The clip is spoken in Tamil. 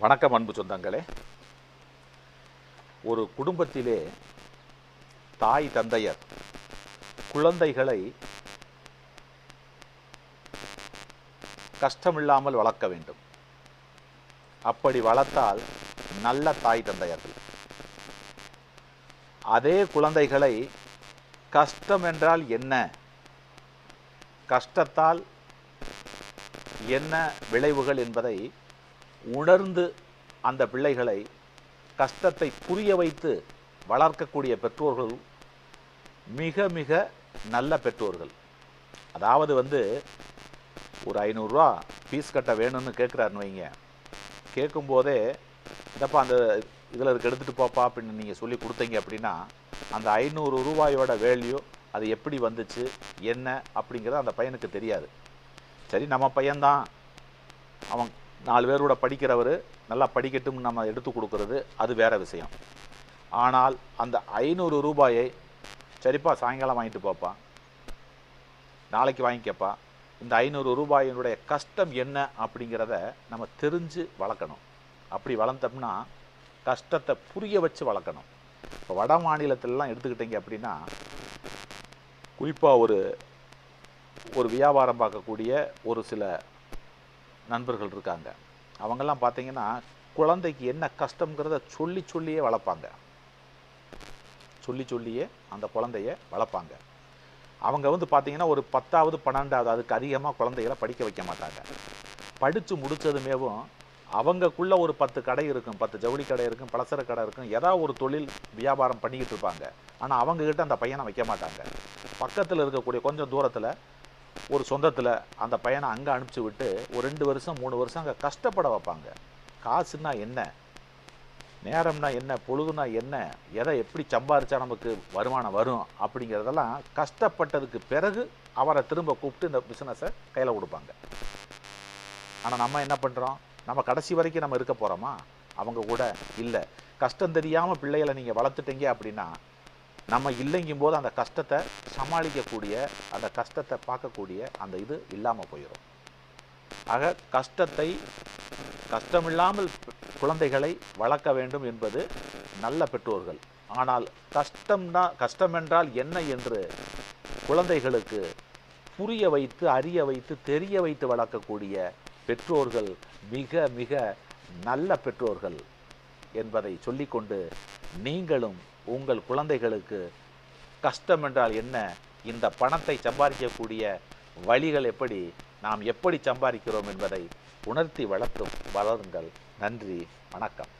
வணக்கம் அன்பு சொந்தங்களே. ஒரு குடும்பத்திலே தாய் தந்தையர் குழந்தைகளை கஷ்டமில்லாமல் வளர்க்க வேண்டும். அப்படி வளர்த்தால் நல்ல தாய் தந்தையர்கள். அதே குழந்தைகளை கஷ்டம் என்றால் என்ன? கஷ்டத்தால் என்ன விளைவுகள் என்பதை உணர்ந்து அந்த பிள்ளைகளை கஷ்டத்தை புரிய வைத்து வளர்க்கக்கூடிய பெற்றோர்கள் மிக மிக நல்ல பெற்றோர்கள். அதாவது வந்து ஒரு ஐநூறுரூவா ஃபீஸ் கட்ட வேணும்னு கேட்குறாருன்னு வைங்க. கேட்கும்போதே இதப்பா அந்த இதில் இருக்க எடுத்துகிட்டு போப்பா அப்படின்னு நீங்கள் சொல்லி கொடுத்தீங்க அப்படின்னா அந்த ஐநூறு ரூபாயோட வேல்யூ அது எப்படி வந்துச்சு என்ன அப்படிங்கிறது அந்த பையனுக்கு தெரியாது. சரி நம்ம பையன்தான். அவன் நாலு பேரோட படிக்கிறவர் நல்லா படிக்கட்டும் நம்ம எடுத்து கொடுக்கறது அது வேற விஷயம். ஆனால் அந்த ஐநூறு ரூபாயை சரிப்பா சாயங்காலம் வாங்கிட்டு போப்பா. நாளைக்கு வாங்கிக்கப்பா. இந்த ஐநூறு ரூபாயினுடைய கஷ்டம் என்ன அப்படிங்கிறத நம்ம தெரிஞ்சு வளர்க்கணும். அப்படி வளர்த்தோம்னா கஷ்டத்தை புரிய வச்சு வளர்க்கணும். இப்போ வட மாநிலத்திலலாம் எடுத்துக்கிட்டீங்க அப்படின்னா குறிப்பாக ஒரு ஒரு வியாபாரம் பார்க்கக்கூடிய ஒரு சில நண்பர்கள் இருக்காங்க. அவங்கெல்லாம் பார்த்தீங்கன்னா குழந்தைக்கு என்ன கஷ்டங்கிறத சொல்லி சொல்லியே வளர்ப்பாங்க. சொல்லி சொல்லியே அந்த குழந்தைய வளர்ப்பாங்க. அவங்க வந்து பார்த்தீங்கன்னா ஒரு பத்தாவது பன்னெண்டாவது அதுக்கு அதிகமாக குழந்தைகளை படிக்க வைக்க மாட்டாங்க. படித்து முடித்ததுமேவும் அவங்கக்குள்ளே ஒரு பத்து கடை இருக்கும். பத்து ஜவுளி கடை இருக்கும் பலசர கடை இருக்கும். ஏதாவது ஒரு தொழில் வியாபாரம் பண்ணிக்கிட்டு இருப்பாங்க. ஆனால் அவங்கக்கிட்ட அந்த பையனை வைக்க மாட்டாங்க. பக்கத்தில் இருக்கக்கூடிய கொஞ்சம் தூரத்தில் ஒரு சொந்தத்தில் அந்த பையனை அங்கே அனுப்பிச்சி விட்டு ஒரு ரெண்டு வருஷம் மூணு வருஷம் அங்கே கஷ்டப்பட வைப்பாங்க. காசுன்னா என்ன? நேரம்னா என்ன? பொழுதுனா என்ன? எதை எப்படி சம்பாரிச்சா நமக்கு வருமானம் வரும்? அப்படிங்கிறதெல்லாம் கஷ்டப்பட்டதுக்கு பிறகு அவரை திரும்ப கூப்பிட்டு இந்த பிஸ்னஸை கையில் கொடுப்பாங்க. ஆனால் நம்ம என்ன பண்ணுறோம் நம்ம கடைசி வரைக்கும் நம்ம இருக்க போகிறோமா அவங்க கூட இல்லை. கஷ்டம் தெரியாமல் பிள்ளைகளை நீங்கள் வளர்த்துட்டீங்க அப்படின்னா நம்ம இல்லைங்கும் போது அந்த கஷ்டத்தை சமாளிக்கக்கூடிய அந்த கஷ்டத்தை பார்க்கக்கூடிய அந்த இது இல்லாமல் போயிடும் ஆக கஷ்டத்தை கஷ்டமில்லாமல் குழந்தைகளை வளர்க்க வேண்டும் என்பது நல்ல பெற்றோர்கள். ஆனால் கஷ்டம்னா கஷ்டம் என்றால் என்ன என்று குழந்தைகளுக்கு புரிய வைத்து அறிய வைத்து தெரிய வைத்து வளர்க்கக்கூடிய பெற்றோர்கள் மிக மிக நல்ல பெற்றோர்கள். என்பதை சொல்லிக்கொண்டு நீங்களும் உங்கள் குழந்தைகளுக்கு கஷ்டம் என்றால் என்ன? இந்த பணத்தை சம்பாதிக்கக்கூடிய வழிகள் எப்படி? நாம் எப்படி சம்பாதிக்கிறோம் என்பதை உணர்த்தி வளர்த்தும். வளருங்கள். நன்றி. வணக்கம்.